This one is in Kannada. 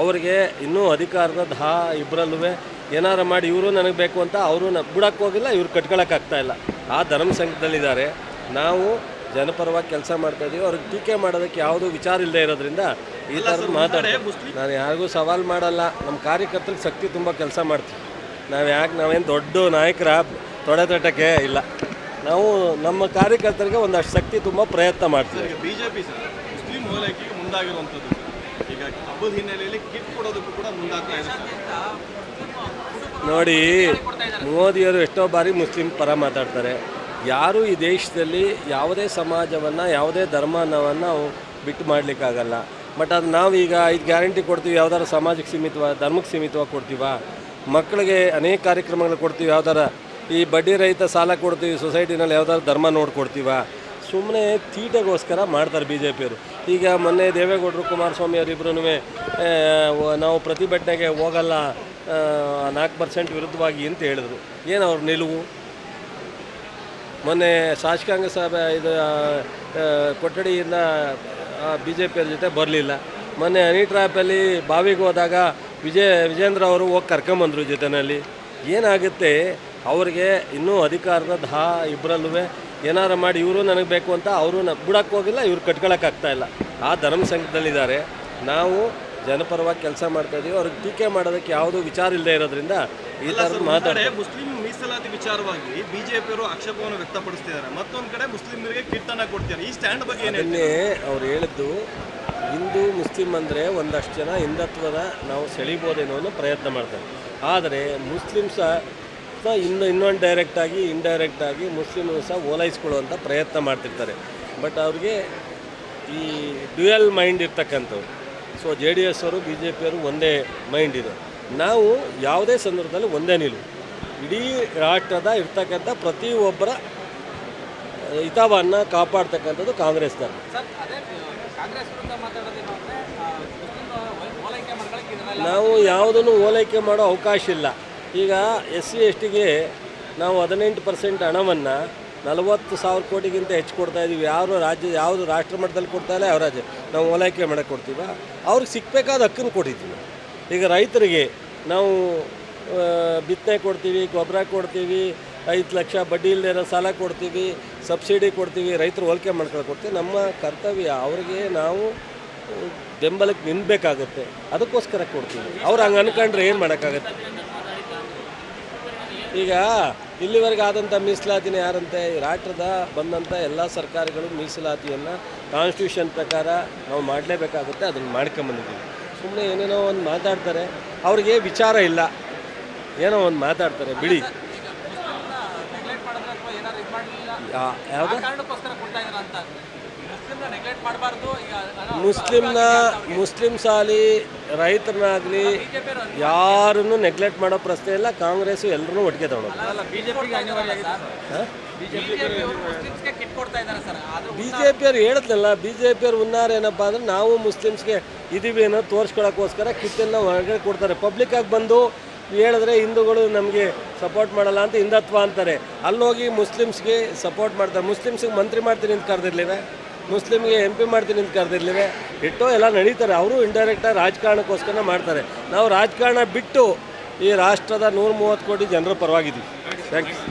ಅವ್ರಿಗೆ ಇನ್ನೂ ಅಧಿಕಾರದ ಧಾ ಇಬ್ಬರಲ್ಲೂ ಏನಾರ ಮಾಡಿ ಇವರು ನನಗೆ ಬೇಕು ಅಂತ ಅವರು ನ ಬಿಡಕ್ಕೆ ಹೋಗಿಲ್ಲ ಇವ್ರು ಕಟ್ಕೊಳಕ್ಕಾಗ್ತಾ ಇಲ್ಲ. ಆ ಧರ್ಮ ಸಂಘದಲ್ಲಿದ್ದಾರೆ. ನಾವು ಜನಪರವಾಗಿ ಕೆಲಸ ಮಾಡ್ತಾ ಇದೀವಿ. ಅವ್ರಿಗೆ ಟೀಕೆ ಮಾಡೋದಕ್ಕೆ ಯಾವುದೂ ವಿಚಾರ ಇಲ್ಲದೆ ಇರೋದ್ರಿಂದ ಈ ಥರ ಮಾತಾಡ್ತಾರೆ ನಾನು ಯಾರಿಗೂ ಸವಾಲು ಮಾಡಲ್ಲ. ನಮ್ಮ ಕಾರ್ಯಕರ್ತರಿಗೆ ಶಕ್ತಿ ತುಂಬ ಕೆಲಸ ಮಾಡ್ತೀವಿ. ನಾವು ಯಾಕೆ ನಾವೇನು ದೊಡ್ಡ ನಾಯಕರ ತೊಡೆ ತಟ್ಟಕ್ಕೆ ಇಲ್ಲ. ನಾವು ನಮ್ಮ ಕಾರ್ಯಕರ್ತರಿಗೆ ಒಂದಷ್ಟು ಶಕ್ತಿ ತುಂಬ ಪ್ರಯತ್ನ ಮಾಡ್ತೀವಿ. ಬಿಜೆಪಿ ಸರ್ ಮುಸ್ಲಿಂ ಓಲೈಕೆಗೆ ಮುಂದಾಗಿರುವಂಥದ್ದು ಈಗ ಹಬ್ಬದ ಹಿನ್ನೆಲೆಯಲ್ಲಿ ಕಿಟ್ ಕೊಡೋದಕ್ಕೂ ಕೂಡ ಮುಂದಾಗ್ತಾ ನೋಡಿ, ಮೋದಿಯವರು ಎಷ್ಟೋ ಬಾರಿ ಮುಸ್ಲಿಂ ಪರ ಮಾತಾಡ್ತಾರೆ. ಯಾರೂ ಈ ದೇಶದಲ್ಲಿ ಯಾವುದೇ ಸಮಾಜವನ್ನು, ಯಾವುದೇ ಧರ್ಮವನ್ನು ಬಿಟ್ಟು ಮಾಡಲಿಕ್ಕಾಗಲ್ಲ. ಬಟ್ ಅದು ನಾವೀಗ ಇದು ಗ್ಯಾರಂಟಿ ಕೊಡ್ತೀವಿ ಯಾವ್ದಾರು ಸಮಾಜಕ್ಕೆ ಸೀಮಿತವ, ಧರ್ಮಕ್ಕೆ ಸೀಮಿತವಾಗಿ ಕೊಡ್ತೀವ? ಮಕ್ಕಳಿಗೆ ಅನೇಕ ಕಾರ್ಯಕ್ರಮಗಳು ಕೊಡ್ತೀವಿ, ಯಾವ್ದಾರ ಈ ಬಡ್ಡಿ ರಹಿತ ಸಾಲ ಕೊಡ್ತೀವಿ ಸೊಸೈಟಿನಲ್ಲಿ ಯಾವ್ದಾದ್ರು ಧರ್ಮ ನೋಡ್ಕೊಡ್ತೀವ? ಸುಮ್ಮನೆ ತೀಟೆಗೋಸ್ಕರ ಮಾಡ್ತಾರೆ ಬಿ ಜೆ ಪಿಯವರು ಈಗ ಮೊನ್ನೆ ದೇವೇಗೌಡರು ಕುಮಾರಸ್ವಾಮಿ ಅವರಿಬ್ಬರೂ ನಾವು ಪ್ರತಿಭಟನೆಗೆ ಹೋಗಲ್ಲ ನಾಲ್ಕು ಪರ್ಸೆಂಟ್ ವಿರುದ್ಧವಾಗಿ ಅಂತ ಹೇಳಿದ್ರು. ಏನು ಅವ್ರ ನಿಲುವು? ಮೊನ್ನೆ ಶಾಸಕಾಂಗ ಸಭೆ, ಇದು ಕೊಠಡಿಯಿಂದ ಬಿ ಜೆ ಪಿಯವ್ರ ಜೊತೆ ಬರಲಿಲ್ಲ. ಮೊನ್ನೆ ಅನಿ ಟ್ರ್ಯಾಪಲ್ಲಿ ಬಾವಿಗೆ ಹೋದಾಗ ವಿಜಯ, ವಿಜೇಂದ್ರ ಅವರು ಹೋಗಿ ಕರ್ಕೊಂಬಂದರು ಜೊತೆಯಲ್ಲಿ ಏನಾಗುತ್ತೆ, ಅವ್ರಿಗೆ ಇನ್ನೂ ಅಧಿಕಾರದ ದಹ ಇಬ್ಬರಲ್ಲೂ ಏನಾರು ಮಾಡಿ ಇವರು ನನಗೆ ಬೇಕು ಅಂತ ಅವರು ನ ಬಿಡಕ್ಕೆ ಹೋಗಿಲ್ಲ ಇವ್ರು ಕಟ್ಕೊಳಕ್ಕಾಗ್ತಾ ಇಲ್ಲ. ಆ ಧರ್ಮ ಸಂಘದಲ್ಲಿದ್ದಾರೆ ನಾವು ಜನಪರವಾಗಿ ಕೆಲಸ ಮಾಡ್ತಾ ಇದೀವಿ. ಅವ್ರಿಗೆ ಟೀಕೆ ಮಾಡೋದಕ್ಕೆ ಯಾವುದೂ ವಿಚಾರ ಇಲ್ಲದೆ ಇರೋದ್ರಿಂದ ಈ ಥರ ಮಾತಾಡ್ತಾರೆ. ಮುಸ್ಲಿಂ ಮೀಸಲಾತಿ ವಿಚಾರವಾಗಿ ಬಿಜೆಪಿಯವರು ಆಕ್ಷೇಪವನ್ನು ವ್ಯಕ್ತಪಡಿಸ್ತಿದ್ದಾರೆ. ಮತ್ತೊಂದು ಕಡೆ ಮುಸ್ಲಿಮರಿಗೆ ಕೀರ್ತನ ಕೊಡ್ತಾರೆ ಈ ಸ್ಟ್ಯಾಂಡ್ ಬಗ್ಗೆ ಏನು ಅದನ್ನೇ ಅವ್ರು ಹೇಳಿದ್ದು ಹಿಂದೂ ಮುಸ್ಲಿಂ ಅಂದರೆ ಒಂದಷ್ಟು ಜನ ಹಿಂದತ್ವದ ನಾವು ಸೆಳಿಬೋದೇನೋ ಅನ್ನೋ ಪ್ರಯತ್ನ ಮಾಡ್ತಾರೆ. ಆದರೆ ಮುಸ್ಲಿಮ್ಸ ಸಹ ಇನ್ನು ಇನ್ನೊಂದು ಡೈರೆಕ್ಟಾಗಿ ಇಂಡೈರೆಕ್ಟಾಗಿ ಮುಸ್ಲಿಮ್ ಸಹ ಓಲೈಸ್ಕೊಳ್ಳುವಂಥ ಪ್ರಯತ್ನ ಮಾಡ್ತಿರ್ತಾರೆ. ಬಟ್ ಅವ್ರಿಗೆ ಈ ಡ್ಯುಯಲ್ ಮೈಂಡ್ ಇರ್ತಕ್ಕಂಥವ್ರು ಸೊ ಜೆ ಡಿ ಎಸ್ ಅವರು ಬಿ ಜೆ ಪಿಯವರು ಒಂದೇ ಮೈಂಡ್ ಇದೆ. ನಾವು ಯಾವುದೇ ಸಂದರ್ಭದಲ್ಲಿ ಒಂದೇ ನಿಲುವು. ಇಡೀ ರಾಷ್ಟ್ರದ ಇರ್ತಕ್ಕಂಥ ಪ್ರತಿಯೊಬ್ಬರ ಹಿತವನ್ನು ಕಾಪಾಡ್ತಕ್ಕಂಥದ್ದು ಕಾಂಗ್ರೆಸ್ನವರು ನಾವು ಯಾವುದನ್ನು ಓಲೈಕೆ ಮಾಡೋ ಅವಕಾಶ ಇಲ್ಲ. ಈಗ ಎಸ್ ಸಿ ಎಸ್ ಟಿಗೆ ನಾವು ಹದಿನೆಂಟು ಪರ್ಸೆಂಟ್ ಹಣವನ್ನು ನಲವತ್ತು ಸಾವಿರ ಕೋಟಿಗಿಂತ ಹೆಚ್ಚು ಕೊಡ್ತಾ ಇದ್ದೀವಿ. ಯಾವ ರಾಜ್ಯ, ಯಾವುದು ರಾಷ್ಟ್ರ ಮಟ್ಟದಲ್ಲಿ ಕೊಡ್ತಾ ಇಲ್ಲ, ಯಾವ ರಾಜ್ಯ. ನಾವು ಓಲೈಕೆ ಮಾಡೋಕೆ ಕೊಡ್ತೀವ. ಅವ್ರಿಗೆ ಸಿಕ್ಕಬೇಕಾದ ಹಕ್ಕನ್ನು ಕೊಟ್ಟಿದ್ದೀವಿ. ಈಗ ರೈತರಿಗೆ ನಾವು ಬಿತ್ತನೆ ಕೊಡ್ತೀವಿ, ಗೊಬ್ಬರ ಕೊಡ್ತೀವಿ, ಐದು ಲಕ್ಷ ಬಡ್ಡಿ ಇಲ್ಲದೆ ಸಾಲ ಕೊಡ್ತೀವಿ, ಸಬ್ಸಿಡಿ ಕೊಡ್ತೀವಿ, ರೈತರು ಹೋಲಿಕೆ ಮಾಡ್ಕೊಂಡು ಕೊಡ್ತೀವಿ. ನಮ್ಮ ಕರ್ತವ್ಯ ಅವ್ರಿಗೆ ನಾವು ಬೆಂಬಲಕ್ಕೆ ನಿಲ್ಲಬೇಕಾಗುತ್ತೆ ಅದಕ್ಕೋಸ್ಕರ ಕೊಡ್ತೀವಿ. ಅವ್ರು ಹಂಗೆ ಅನ್ಕೊಂಡ್ರೆ ಏನು ಮಾಡೋಕ್ಕಾಗತ್ತೆ? ಈಗ ಇಲ್ಲಿವರೆಗೆ ಆದಂಥ ಮೀಸಲಾತಿನ ಯಾರಂತೆ? ಈ ರಾಷ್ಟ್ರದ ಬಂದಂಥ ಎಲ್ಲ ಸರ್ಕಾರಗಳು ಮೀಸಲಾತಿಯನ್ನು ಕಾನ್ಸ್ಟಿಟ್ಯೂಷನ್ ಪ್ರಕಾರ ನಾವು ಮಾಡಲೇಬೇಕಾಗುತ್ತೆ ಅದನ್ನು ಮಾಡ್ಕೊಂಬಂದಿದ್ದೀವಿ. ಸುಮ್ಮನೆ ಏನೇನೋ ಒಂದು ಮಾತಾಡ್ತಾರೆ ಅವ್ರಿಗೆ ವಿಚಾರ ಇಲ್ಲ. ಏನೋ ಒಂದು ಮಾತಾಡ್ತಾರೆ ಬಿಡಿ. ಯಾವುದು? ಮುಸ್ಲಿಮ್ನ ನೆಗ್ಲೆಕ್ಟ್ ಮಾಡಬಾರ್ದು ರೈತರನ್ನಾಗಲಿ ಯಾರನ್ನು ನೆಗ್ಲೆಕ್ಟ್ ಮಾಡೋ ಪ್ರಶ್ನೆ ಇಲ್ಲ ಕಾಂಗ್ರೆಸ್ಸು ಎಲ್ಲರೂ ಒಟ್ಟಿಗೆ ತಗೊಳ್ಳೋದು ಅಲ್ಲ ಬಿಜೆಪಿಗೆ ಅನಿವಾರ್ಯ ಆಗಿದೆ ಸರ್. ಬಿಜೆಪಿಯವರು ಮುಸ್ಲಿಮ್ಸ್ಗೆ ಕಿಟ್ ಕೊಡ್ತಾ ಇದ್ದಾರೆ ಸರ್. ಆದ್ರೂ ಬಿ ಜೆ ಪಿಯವ್ರು ಹೇಳಿದ್ನಲ್ಲ ಬಿ ಜೆ ಪಿಯವ್ರು ಉನ್ನಾರ ಏನಪ್ಪ ಅಂದ್ರೆ ನಾವು ಮುಸ್ಲಿಮ್ಸ್ಗೆ ಇದೀವಿ ಅನ್ನೋ ತೋರಿಸ್ಕೊಳಕ್ಕೋಸ್ಕರ ಕಿಟ್ಟನ್ನು ಹೊರಗಡೆ ಕೊಡ್ತಾರೆ. ಪಬ್ಲಿಕ್ಕಾಗಿ ಬಂದು ಹೇಳಿದ್ರೆ ಹಿಂದೂಗಳು ನಮಗೆ ಸಪೋರ್ಟ್ ಮಾಡಲ್ಲ ಅಂತ ಹಿಂದತ್ವ ಅಂತಾರೆ. ಅಲ್ಲೋಗಿ ಮುಸ್ಲಿಮ್ಸ್ಗೆ ಸಪೋರ್ಟ್ ಮಾಡ್ತಾರೆ. ಮುಸ್ಲಿಮ್ಸ್ಗೆ ಮಂತ್ರಿ ಮಾಡ್ತೀನಿ ಅಂತ ಕರೆದಿರ್ಲಿವೆ? ಮುಸ್ಲಿಮ್ಗೆ ಎಂ ಪಿ ಮಾಡ್ತೀನಿ ಅಂತ ಕರೆದಿರ್ಲಿವೆ. ಇಟ್ಟು ಎಲ್ಲ ನಡೀತಾರೆ. ಅವರು ಇಂಡೈರೆಕ್ಟಾಗಿ ರಾಜಕಾರಣಕ್ಕೋಸ್ಕರ ಮಾಡ್ತಾರೆ. ನಾವು ರಾಜಕಾರಣ ಬಿಟ್ಟು ಈ ರಾಷ್ಟ್ರದ ನೂರ ಮೂವತ್ತು ಕೋಟಿ ಜನರ ಪರವಾಗಿದ್ದೀವಿ. ಥ್ಯಾಂಕ್ಸ್